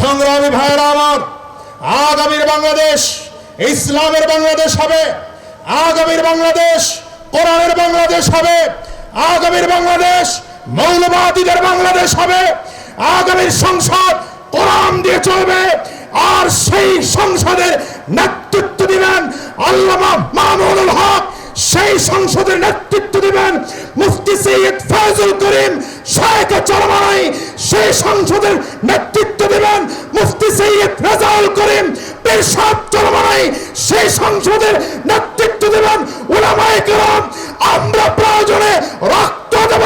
সংগ্রামী ভাইয়েরা আমার আগামীর বাংলাদেশ, ইসলামের বাংলাদেশ হবে আগামীর বাংলাদেশ, কোরআনের বাংলাদেশ হবে আগামীর বাংলাদেশ, মৌলবাদীদের বাংলাদেশ হবে আগামীর সংসদ কোরআন দিয়ে চলবে, আর সেই সংসদের নেতৃত্ব দিবেন আল্লামা মামুনুল হক। সেই সংসদের নেতৃত্ব দিবেন মুফতি সৈয়দ ফয়জুল করিম শেখ চরমাই সেই সংসদের নেতৃত্ব দিবেন মুফতি সৈয়দ রাজাউল করিম পেশাব চরমাই সেই সংসদের নেতৃত্ব দিবেন উলামায়ে কেরাম। আমরা প্রয়োজনে রক্ত দেব,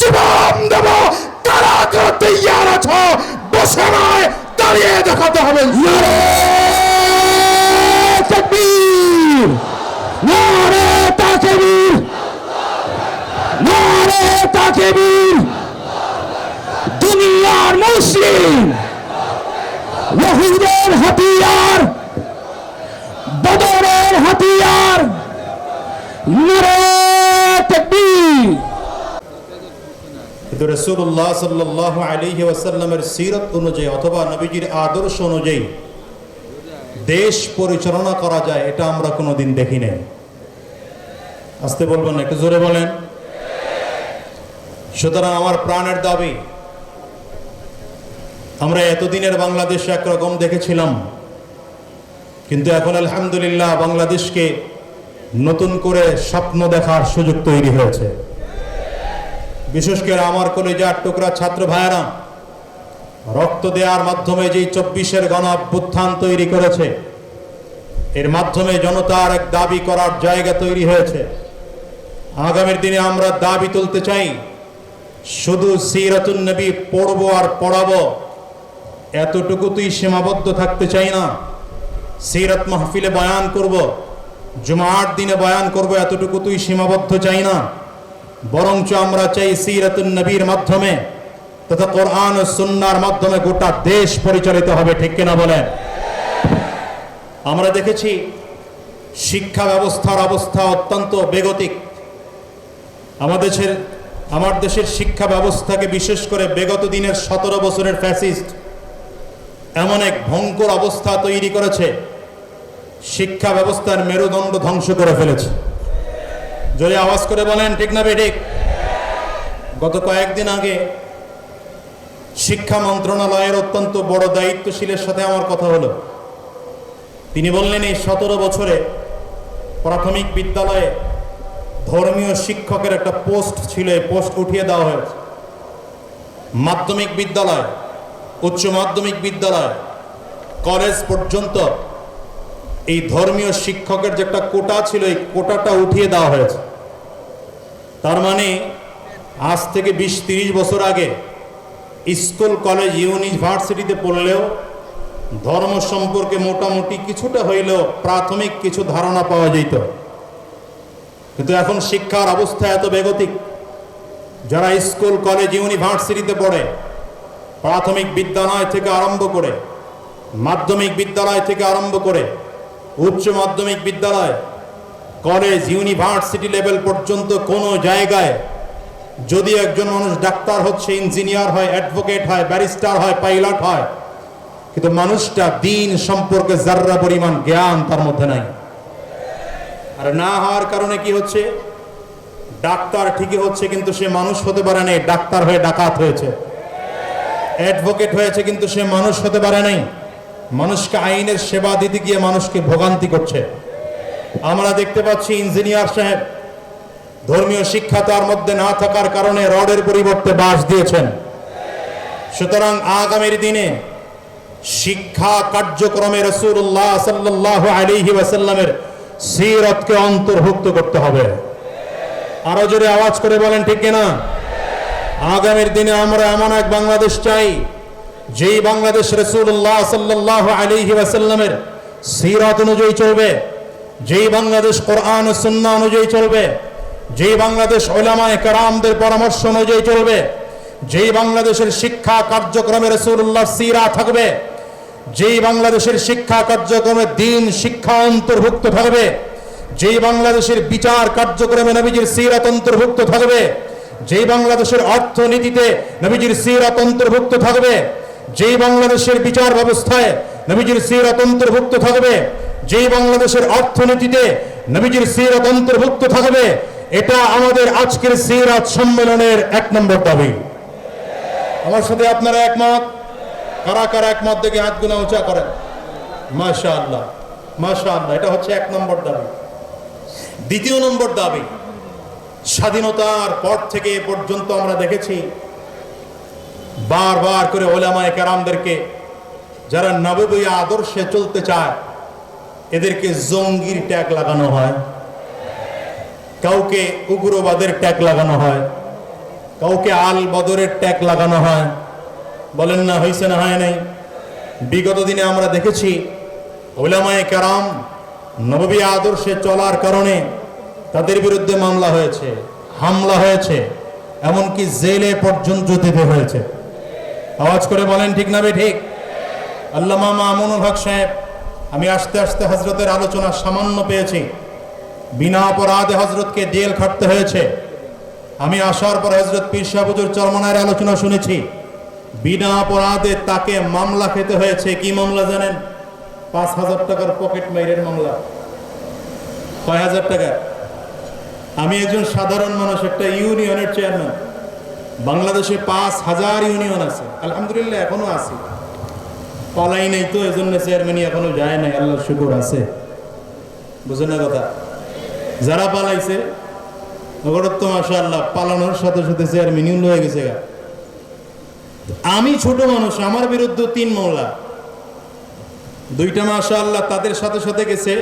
জীবন দেব কারা কারা তৈয়ার আছো। বসে নয়, দাঁড়িয়ে দেখাতে হবে। তাকবীর, নারে নারে দুনিয়ার মুসলিম। হাতিয়ার। বদরের হাতিয়ার। নারে তাকবীর। ওয়াসাল্লামের অনুযায়ী অথবা নবীজির আদর্শ অনুযায়ী দেশ পরিচালনা করা যায়, এটা আমরা কোনোদিন দেখি নাই আসতে বলবেন একটু জোরে বলেন। সুতরাং আমার প্রাণের দাবি, আমরা এতদিনের বাংলাদেশ একরকম দেখেছিলাম, কিন্তু এখন আলহামদুলিল্লাহ বাংলাদেশকে নতুন করে স্বপ্ন দেখার সুযোগ তৈরি হয়েছে। বিশেষ করে আমার কলেজার টুকরা ছাত্র ভাইয়েরা, রক্ত দেওয়ার মাধ্যমে যেই চব্বিশের গণ অভ্যুত্থান তৈরি করেছে, এর মাধ্যমে জনতার এক দাবি করার জায়গা তৈরি হয়েছে। আগামীর দিনে আমরা দাবি তুলতে চাই, শুধু সিরাতুন নবী পড়ব আর পড়াবো এতটুকুতেই সীমাবদ্ধ থাকতে চাই না। সিরাত মাহফিলে বয়ান করব, জুমার দিনে বয়ান করব এতটুকুতেই সীমাবদ্ধ চাই না। বরঞ্চ আমরা চাই সিরাতুন নবীর মাধ্যমে, তথা কোরআন ও সুন্নার মাধ্যমে গোটা দেশ পরিচালিত হবে, ঠিক কিনা বলেন? আমরা দেখেছি, শিক্ষা ব্যবস্থার অবস্থা অত্যন্ত বেগতিক। আমাদের আমার দেশের শিক্ষা ব্যবস্থাকে বিশেষ করে বিগত দিনের সতেরো বছরের ফ্যাসিস্ট এমন এক ভয়ঙ্কর অবস্থা তৈরি করেছে, শিক্ষা ব্যবস্থার মেরুদণ্ড ধ্বংস করে ফেলেছে। জোরে আওয়াজ করে বলেন, ঠিক না বেঠিক গত কয়েকদিন আগে শিক্ষা মন্ত্রণালয়ের অত্যন্ত বড় দায়িত্বশীলের সাথে আমার কথা হলো। তিনি বললেন, এই সতেরো বছরে প্রাথমিক বিদ্যালয়ে ধর্মীয় শিক্ষকের একটা পোস্ট ছিল, এই পোস্ট উঠিয়ে দেওয়া হয়েছে। মাধ্যমিক বিদ্যালয়, উচ্চ মাধ্যমিক বিদ্যালয়, কলেজ পর্যন্ত এই ধর্মীয় শিক্ষকের যে একটা কোটা ছিল, এই কোটাটা উঠিয়ে দেওয়া হয়েছে। তার মানে আজ থেকে বিশ তিরিশ বছর আগে স্কুল, কলেজ, ইউনিভার্সিটিতে পড়লেও ধর্ম সম্পর্কে মোটামুটি কিছুটা হইলেও প্রাথমিক কিছু ধারণা পাওয়া যেত কিন্তু এখন শিক্ষার অবস্থা এত বেগতিক। যারা স্কুল, কলেজ, ইউনিভার্সিটিতে পড়ে, প্রাথমিক বিদ্যালয় থেকে আরম্ভ করে, মাধ্যমিক বিদ্যালয় থেকে আরম্ভ করে, উচ্চ মাধ্যমিক বিদ্যালয়, কলেজ, ইউনিভার্সিটি লেভেল পর্যন্ত কোনো জায়গায় যদি একজন মানুষ ডাক্তার হচ্ছে, ইঞ্জিনিয়ার হয়, অ্যাডভোকেট হয়, ব্যারিস্টার হয়, পাইলট হয়, কিন্তু মানুষটা দিন সম্পর্কে যার্রা পরিমাণ জ্ঞান তার মধ্যে নাই। আর না হওয়ার কারণে কি হচ্ছে? ডাক্তার ঠিকই হচ্ছে, কিন্তু সে মানুষ হতে পারে নাই, ডাক্তার হয়ে ডাকাত হয়েছে। অ্যাডভোকেট হয়েছে, কিন্তু সে মানুষ হতে পারে নাই। মানুষকে আইনের সেবা দিতে গিয়ে মানুষকে ভোগান্তি করছে। আমরা দেখতে পাচ্ছি ইঞ্জিনিয়ার সাহেব, ধর্মীয় শিক্ষা তার মধ্যে না থাকার কারণে রডের পরিবর্তে বাস দিয়েছেন। সুতরাং আগামীর দিনে শিক্ষা কার্যক্রমে রসুল্লাহ সাল্লাহ আলিহি ওয়াসাল্লামের সিরতকে অন্তর্ভুক্ত করতে হবে। আরও জোরে আওয়াজ করে বলেন, ঠিক কিনা? আগামীর দিনে আমরা এমন এক বাংলাদেশ চাই, যেই বাংলাদেশ রসুল্লাহ সাল্লাহ আলিহি ওয়াসাল্লামের সিরাত অনুযায়ী চলবে, যেই বাংলাদেশ কোরআন সুন্না অনুযায়ী চলবে, যেই বাংলাদেশ ওলামায় কারামদের পরামর্শ অনুযায়ী চলবে, যেই বাংলাদেশের শিক্ষা কার্যক্রমে রসুল্লাহ সিরা থাকবে যেই বাংলাদেশের শিক্ষা কার্যক্রমে দিন শিক্ষা অন্তর্ভুক্ত থাকবে, যেই বাংলাদেশের বিচার কার্যক্রমে নবীজির সিরাত অন্তর্ভুক্ত থাকবে, যেই বাংলাদেশের অর্থনীতিতে নবীজির সিরাত অন্তর্ভুক্ত থাকবে, যেই বাংলাদেশের বিচার ব্যবস্থায় নবীজির সিরাত অন্তর্ভুক্ত থাকবে, যেই বাংলাদেশের অর্থনীতিতে নবীজির সিরাত অন্তর্ভুক্ত থাকবে, এটা আমাদের আজকের সিরাত সম্মেলনের এক নম্বর দাবি। আমার সাথে আপনারা একমত? কারা কারা একমত দেখে হাত গুনা উঁচা করেন? মাশা আল্লাহ মাশা আল্লাহ এটা হচ্ছে এক নম্বর দাবি। দ্বিতীয় নম্বর দাবি, স্বাধীনতার পর থেকে এ পর্যন্ত আমরা দেখেছি, বারবার করে ওলামায়ে কেরামদেরকে, যারা নববী আদর্শে চলতে চায়, এদেরকে জঙ্গির ট্যাগ লাগানো হয়। কাউকে উগ্রবাদের ট্যাগ লাগানো হয়। কাউকে আল বদরের ট্যাগ লাগানো হয়। বলেন না হয়েছে না, হয় নাই। বিগত দিনে আমরা দেখেছি, ওলামায়ে কারাম নববী আদর্শে চলার কারণে তাদের বিরুদ্ধে মামলা হয়েছে, হামলা হয়েছে, এমনকি জেলে পর্যন্ত যেতে হয়েছে। আওয়াজ করে বলেন, ঠিক না ঠিক? আল্লামা মামুনুল হক সাহেব, আমি আস্তে আস্তে হজরতের আলোচনা সামান্য পেয়েছি। বিনা অপরাধে হজরতকে জেল খাটতে হয়েছে। আমি আসার পর হজরত পীর সাহুজুর চরমনায়ের আলোচনা শুনেছি। বিনা অপরাধে তাকে মামলা খেতে হয়েছে। কি মামলা জানেন? পাঁচ হাজার টাকার পকেট মাইরের মামলা। কয় হাজার টাকা? আমি একজন সাধারণ মানুষ, একটা ইউনিয়নের চেয়ারম্যান। বাংলাদেশে পাঁচ হাজার ইউনিয়ন আছে। আলহামদুলিল্লাহ, এখনও আছে। পালাই নাই তো, এজন্য চেয়ারম্যানই এখনও যায় নাই। আল্লাহর শুকুর আছে। বুঝেন না কথা? যারা পালাইছে ওগুলোর তো মাসা আল্লাহ পালানোর সাথে সাথে চেয়ারম্যানই হয়ে গেছে গা। আমি ছোট মানুষ, আমার বিরুদ্ধে তিন মামলা। দুইটা মাসা আল্লাহ তাদের সাথে সাথে গেছে,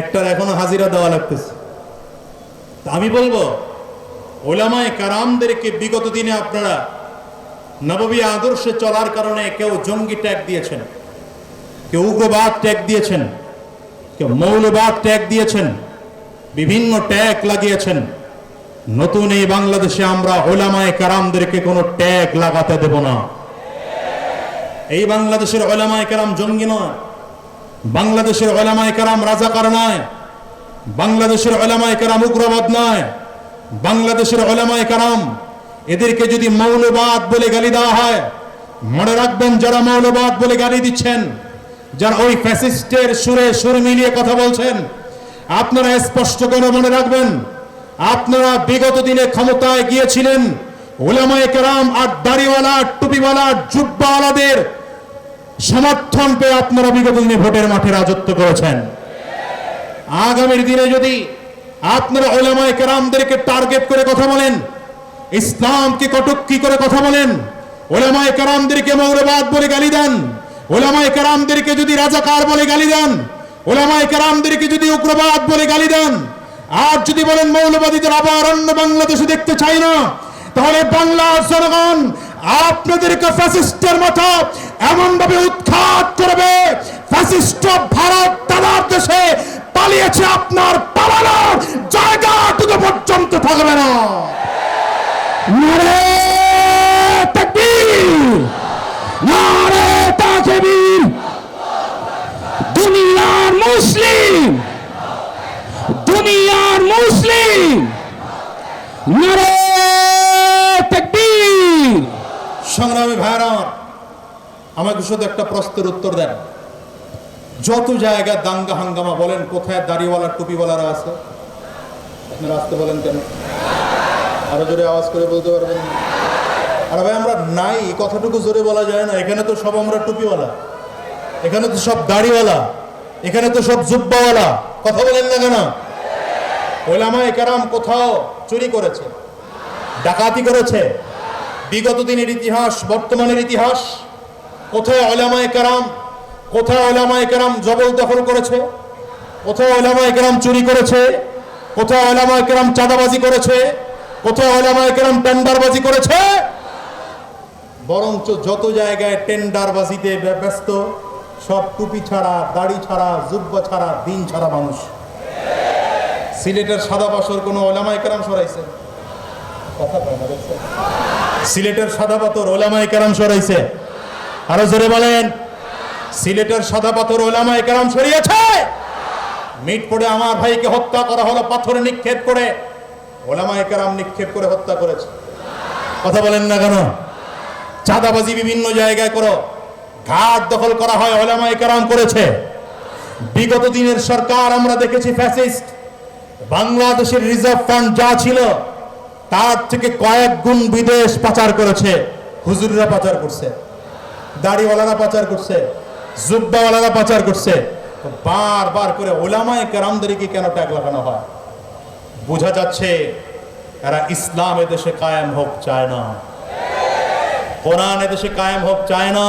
একটার এখনও হাজিরা দেওয়া লাগতেছে। আমি বলব, ওলামায় কারামদেরকে বিগত দিনে আপনারা নববী আদর্শে চলার কারণে কেউ জঙ্গি ট্যাগ দিয়েছেন, কেউ উগ্রবাদ ট্যাগ দিয়েছেন, কেউ মৌলবাদ ট্যাগ দিয়েছেন, বিভিন্ন ট্যাগ লাগিয়েছেন। নতুন এই বাংলাদেশে আমরা ওলামায় কারামদেরকে কোনো ট্যাগ লাগাতে দেব না। এই বাংলাদেশের ওলামায় কারাম জঙ্গি নয়, বাংলাদেশের ওলামায় কারাম রাজাকার নয়, বাংলাদেশের ওলামায় কারাম উগ্রবাদ নয়, বাংলাদেশের ওলামায় কারাম এদেরকে যদি মৌলবাদ বলে গালি দেওয়া হয়, মনে রাখবেন যারা মৌলবাদ বলে গালি দিচ্ছেন, যারা ওই ফ্যাসিস্টের সুরে সুর মিলিয়ে কথা বলছেন, আপনারা স্পষ্ট করে মনে রাখবেন আপনারা বিগত দিনে ক্ষমতায় গিয়েছিলেন। ওলামায়ে কেরাম আর দাড়িওয়ালা, টুপিওয়ালা, জুব্বাওয়ালাদের সমর্থন পেয়ে আপনারা বিগত দিনে ভোটের মাঠে রাজত্ব করেছেন। আগামীর দিনে যদি আপনারা ওলামায়ে কেরামদেরকে টার্গেট করে কথা বলেন ইসলামকে কটুক্তি করে কথা বলেন ওলামায়ে কেরামদেরকে মৌলবাদ বলে গালি দেন ওলামায়ে কেরামদেরকে যদি রাজাকার বলে গালি দেন ওলামায়ে কেরামদেরকে যদি উগ্রবাদ বলে গালি দেন আর যদি বলেন মৌলবাদীদের আবার অন্য বাংলাদেশে দেখতে চাই না, তাহলে বাংলার জনগণ আপনাদেরকে ফ্যাসিস্টের মতো এমন ভাবে উৎখাত করবে, ফ্যাসিস্ট ভারত দাদার দেশে পালিয়েছে আপনার পালানোর জায়গাটুকু পর্যন্ত থাকবে না। দুনিয়ার মুসলিম দুনিয়ার মুসলিম। সংগ্রামী ভাইরা আমার, আমাকে শুধু একটা প্রশ্নের উত্তর দেন। যত জায়গা দাঙ্গা হাঙ্গামা বলেন, কোথায় দাড়িওয়ালা, টুপিওয়ালারা আছে? আপনারা আসতে বলেন কেন? আরও জোরে আওয়াজ করে বলতে পারবেন আর ভাই, আমরা নাই, কথাটুকু জোরে বলা যায় না। এখানে তো সব আমরা টুপিওয়ালা। এখানে তো সব দাড়িওয়ালা। এখানে তো সব জুব্বাওয়ালা। কথা বলেন না কেন? ওলামায়ে কেরাম কোথাও চুরি করেছে, ডাকাতি করেছে। বিগত দিনের ইতিহাস, বর্তমানের ইতিহাস, কোথায় ওলামায়ে কেরাম, কোথায় ওলামায়ে কেরাম জবরদখল করেছে, কোথায় ওলামায়ে কেরাম চুরি করেছে, কোথায় ওলামায়ে কেরাম চাঁদাবাজি করেছে, কোথায় ওলামায়ে কেরাম টেন্ডারবাজি করেছে। বরঞ্চ যত জায়গায় টেন্ডারবাজিতে ব্য- ব্যস্ত সব টুপি ছাড়া, দাড়ি ছাড়া, জুব্বা ছাড়া, দিন ছাড়া মানুষ। সিলেটের সাদা পাথর কোনো ওলামায়ে কেরাম সরাইছে? কথা সিলেটের সাদা পাথর ওলামায়ে কেরাম সরাইছে। আরও জোরে বলেন। সিলেটের সাদা পাথর ওলামায়ে কেরাম সরিয়েছে। মিট পড়ে আমার ভাইকে হত্যা করা হলো, পাথরে নিক্ষেপ করে। ওলামায়ে কেরাম নিক্ষেপ করে হত্যা করেছে। কথা বলেন না কেন? চাঁদাবাজি বিভিন্ন জায়গায় করো। ঘাট দখল করা হয়, ওলামায়ে কেরাম করেছে। বিগত দিনের সরকার আমরা দেখেছি ফ্যাসিস্ট বাংলাদেশের রিজার্ভ ফান্ড যা ছিল, তার থেকে কয়েক গুণ বিদেশ পাচার করেছে। হুজুররা পাচার করছে, দাড়িওয়ালারা পাচার করছে, জুব্বাওয়ালারা পাচার করছে। বারবার করে ওলামায়ে কেরামদেরকে কেন ট্যাগ লাগানো হয়? বোঝা যাচ্ছে এরা ইসলাম এদেশে কায়েম হোক, চায় না। কোরআন এদেশে কায়েম হোক, চায় না।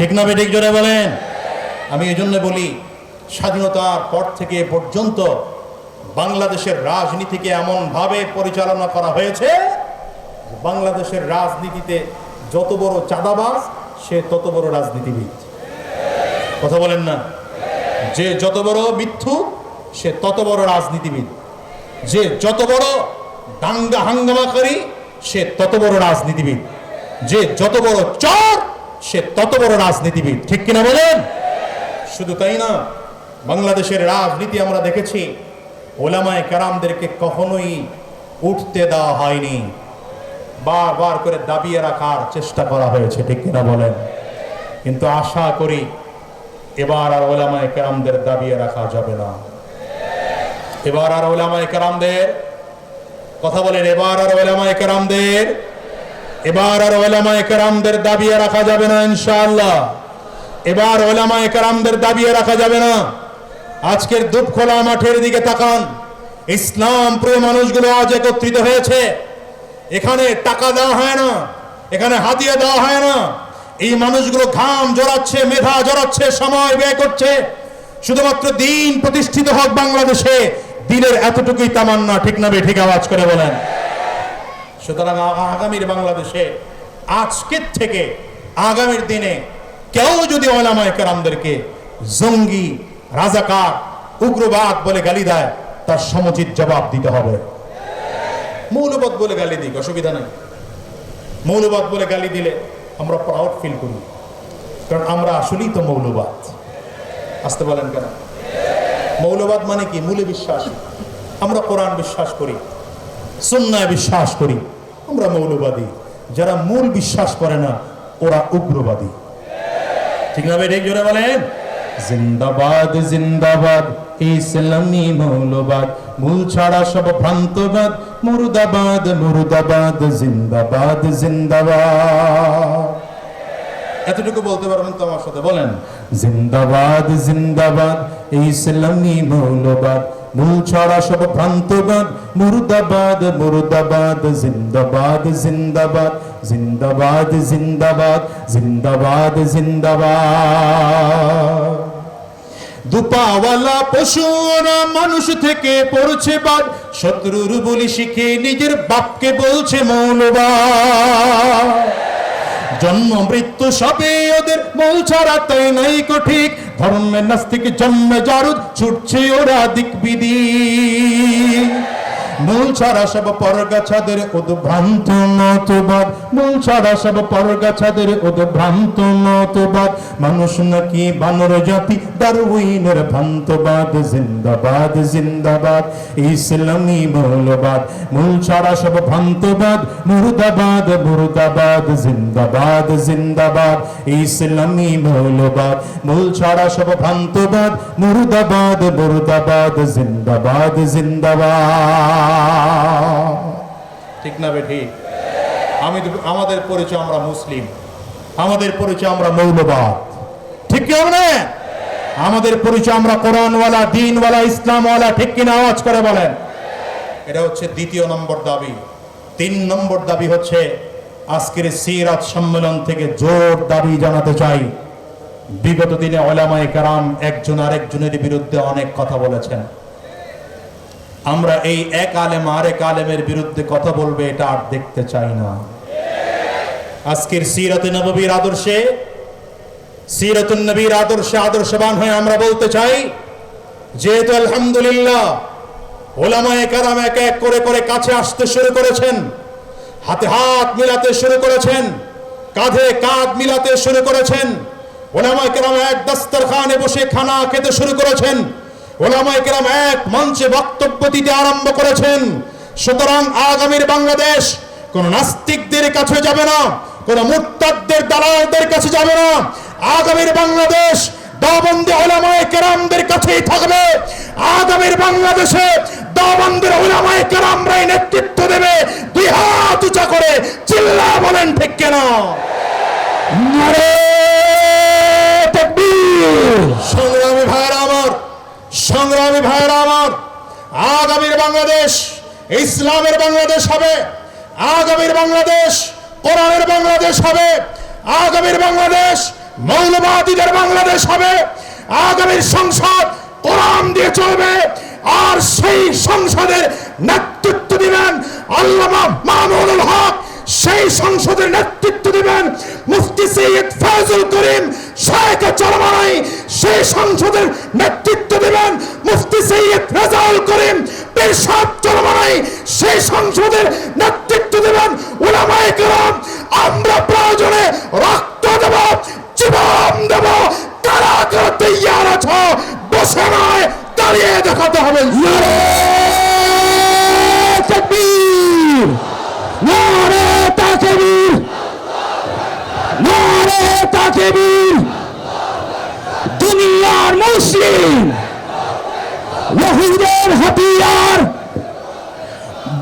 ঠিক না বেঠিক জোরে বলেন? আমি এই জন্য বলি, স্বাধীনতার পর থেকে পর্যন্ত বাংলাদেশের রাজনীতিকে এমনভাবে পরিচালনা করা হয়েছে বাংলাদেশের রাজনীতিতে যত বড় চাঁদাবাজ, সে তত বড় রাজনীতিবিদ। কথা বলেন না। যে যত বড় মিথ্যু, সে তত বড় রাজনীতিবিদ। যে যত বড় দাঙ্গা হাঙ্গামাকারী, সে তত বড় রাজনীতিবিদ। যে যত বড় চর সে তত বড় রাজনীতিবিদ, ঠিক কিনা বলেন? শুধু তাই না, বাংলাদেশের রাজনীতি আমরা দেখেছি, ওলামায় কারামদেরকে কখনোই উঠতে দেওয়া হয়নি। বারবার করে দাবিয়ে রাখার চেষ্টা করা হয়েছে, ঠিক কিনা বলেন? কিন্তু আশা করি এবার আর ওলামায় কেরামদের দাবিয়ে রাখা যাবে না। এবার আর ওলামায় কেরামদের কথা বলেন, এবার আর ওলামায় কেরামদের এবার আর ওলামায় কেরামদের দাবিয়ে রাখা যাবে না, ইনশাআল্লাহ। এবার ওলামায় কেরামদের দাবিয়ে রাখা যাবে না। আজকের দুপখোলা মাঠের দিকে তাকান। ইসলাম প্রিয় মানুষগুলো আজ একত্রিত হয়েছে। এখানে টাকা দেওয়া হয় না, এখানে হাতিয়ে দেওয়া হয় না। এই মানুষগুলো ঘাম জড়াচ্ছে, মেধা জড়াচ্ছে, সময় ব্যয় করছে। শুধুমাত্র দিন প্রতিষ্ঠিত হোক বাংলাদেশে, দিনের এতটুকুই তামান্না, ঠিক না বে? ঠিক আওয়াজ করে বলেন। সুতরাং আগামীর বাংলাদেশে আজকের থেকে আগামীর দিনে কেউ যদি ওলামায় কেরামদেরকে জঙ্গি, রাজাকার, উগ্রবাদ বলে গালি দেয়, তার সমুচিত জবাব দিতে হবে। মৌলবাদ বলে গালি দিক, অসুবিধা নেই। মৌলবাদ বলে গালি দিলে আমরা প্রাউড ফিল করি। কারণ আমরা আসলেই তো মৌলবাদ। আসতে বলেন কেন? মৌলবাদ মানে কি? মূলে বিশ্বাস। আমরা কোরআন বিশ্বাস করি, সুন্নায় বিশ্বাস করি। আমরা মৌলবাদী। যারা মূল বিশ্বাস করে না, ওরা উগ্রবাদী। ঠিক না ঠিক জোরে বলেন? জিন্দাবাদ জিন্দাবাদ, ইসলামী মৌলবাদ। মূল ছাড়া সব ভ্রান্তবাদ। মুর্দাবাদ মুর্দাবাদ, জিন্দাবাদ জিন্দাবাদ। এতটুকু বলতে পারবেন তো আমার সাথে, বলেন। জিন্দাবাদ জিন্দাবাদ, ইসলামী মৌলবাদ। ছড়া সব ভ্রান্তবাদ, মুর্দাবাদ মুর্দাবাদ, জিন্দাবাদ জিন্দাবাদ জিন্দাবাদ জিন্দাবাদ জিন্দাবাদ জিন্দাবাদ। দুপাওয়ালা পশুরা মানুষ থেকে পড়ছে বাদ, শত্রুর বলি শিখে নিজের বাপকে বলছে মৌলবাদ। জন্ম মৃত্যু সবে ওদের মূল ছাড়া তাই নাই কো ঠিক ধর্মের নাস্তিক জন্মে জারুদ ছুটছে ওরা দিক বিধি মূল ছাড়া সব পরগাছাদের উদ্ভ্রান্ত মতবাদ। মূল ছাড়া সব পরগাছাদের উদ্ভ্রান্ত মতবাদ। মানুষ নাকি বানর জাতি, দারুইনের ভ্রান্তবাদ, জিন্দাবাদ জিন্দাবাদ, ইসলামী মৌলবাদ। মূল ছাড়া সব ভ্রান্তবাদ, মুর্দাবাদ মুর্দাবাদ, জিন্দাবাদ জিন্দাবাদ, ইসলামী মৌলবাদ। মূল ছাড়া সব ভ্রান্তবাদ, মুর্দাবাদ মুর্দাবাদ, জিন্দাবাদ জিন্দাবাদ। ঠিক না বে ঠিক আমি আমাদের পরিচয় আমরা মুসলিম, আমাদের পরিচয় আমরা মৌলবাদ। ঠিক কি হবে আমাদের পরিচয় আমরা কোরআনওয়ালা, দিনওয়ালা, ইসলামওয়ালা, ঠিক কিনা আওয়াজ করে বলেন। এটা হচ্ছে দ্বিতীয় নম্বর দাবি। তিন নম্বর দাবি হচ্ছে, আজকের সিরাত সম্মেলন থেকে জোর দাবি জানাতে চাই। বিগত দিনে ওলামায়ে কারাম একজন আরেকজনের বিরুদ্ধে অনেক কথা বলেছেন। আমরা এই এক আলেম আরেক আলেমের বিরুদ্ধে কথা বলবে, এটা আর দেখতে চাই না। আজকের সিরাতে নববীর আদর্শে, সিরাতুন নবীর আদর্শে আদর্শবান হয়ে আমরা বলতে চাই, যেহেতু আলহামদুলিল্লাহ ওলামায়ে কারাম এক এক করে করে কাছে আসতে শুরু করেছেন, হাতে হাত মিলাতে শুরু করেছেন, কাঁধে কাঁধ মিলাতে শুরু করেছেন, ওলামায়ে কেরাম এক দস্তরখানে বসে খানা খেতে শুরু করেছেন ওলামায়ে কেরাম এক মঞ্চে বক্তব্য দিতে আরম্ভ করেছেন। সুতরাং আগামীর বাংলাদেশ কোন নাস্তিকদের কাছে যাবে না, কোন মুরতাদদের, দালালদের কাছে যাবে না। আগামীর বাংলাদেশ দাবন্দি ওলামায়ে কেরামদের কাছেই থাকবে। আগামীর বাংলাদেশে দাবন্দের ওলামায়ে কেরামরাই নেতৃত্ব দেবে। দুই হাত উঁচা করে চিল্লা বলেন ঠিক কেনা? নারে তাকবীর সংগ্রামী ভাইয়েরা আমার আগামীর বাংলাদেশ, ইসলামের বাংলাদেশ হবে। আগামীর বাংলাদেশ, কোরআনের বাংলাদেশ হবে। আগামীর বাংলাদেশ, মৌলবাদীদের বাংলাদেশ হবে। আগামীর সংসদ কোরআন দিয়ে চলবে। আর সেই সংসদের নেতৃত্ব দিবেন আল্লামা মামুনুল হক। সেই সংসদের নেতৃত্ব দিবেন মুফতি সৈয়দ ফয়জুল করিম, শেখ চরমানাই সেই সংসদের নেতৃত্ব দিবেন মুফতি সৈয়দ রেজাউল করিম পীর সাহেব চরমানাই সেই সংসদের নেতৃত্ব দিবেন উলামায়ে কেরাম। আমরা প্রয়োজনে রক্ত দেব, জীবন দেব কারা কারা তৈয়ার আছো। বসে নয়, দাঁড়িয়ে দেখাতে হবে। তাকবীর। নারে তাকবীর। নারে তাকবীর। দুনিয়ার মুসলিম ওয়াহিদের হাতিয়ার,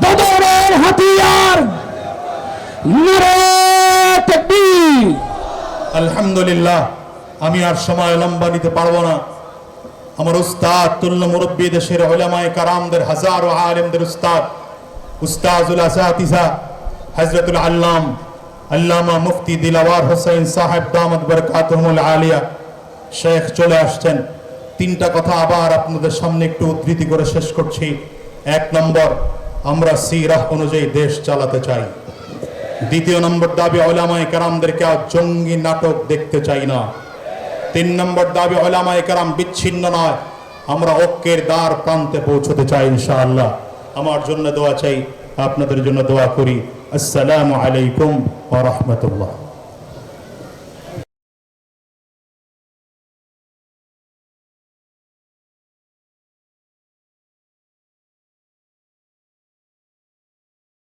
বদরের হাতিয়ার আলহামদুলিল্লাহ, আমি আর সময় লম্বা নিতে পারব না। আমার উস্তাদ, তুল্য মুরব্বী দেশের ওলামায়ে কারামদের হাজারো আলেমদের উস্তাদ, উস্তাজুল আসাতিজা হজরতুল আল্লাম, আল্লামা মুফতি দিলাওয়ার হোসেন সাহেব দামদ বরকাতহমুল আলিয়া, শেখ চলে আসছেন। তিনটা কথা আবার আপনাদের সামনে একটু উদ্ধৃতি করে শেষ করছি। এক নম্বর, আমরা সিরাহ অনুযায়ী দেশ চালাতে চাই। দ্বিতীয় নম্বর দাবি ওলামায়ে কেরামদেরকে আর জঙ্গি নাটক দেখতে চাই না। তিন নম্বর দাবি ওলামায়ে কেরাম বিচ্ছিন্ন নয়। আমরা ঐক্যের দ্বার প্রান্তে পৌঁছতে চাই ইনশাআল্লাহ। আমার জন্য দোয়া চাই, আপনাদের জন্য দোয়া করি। আসসালামু আলাইকুম ওয়া রাহমাতুল্লাহ।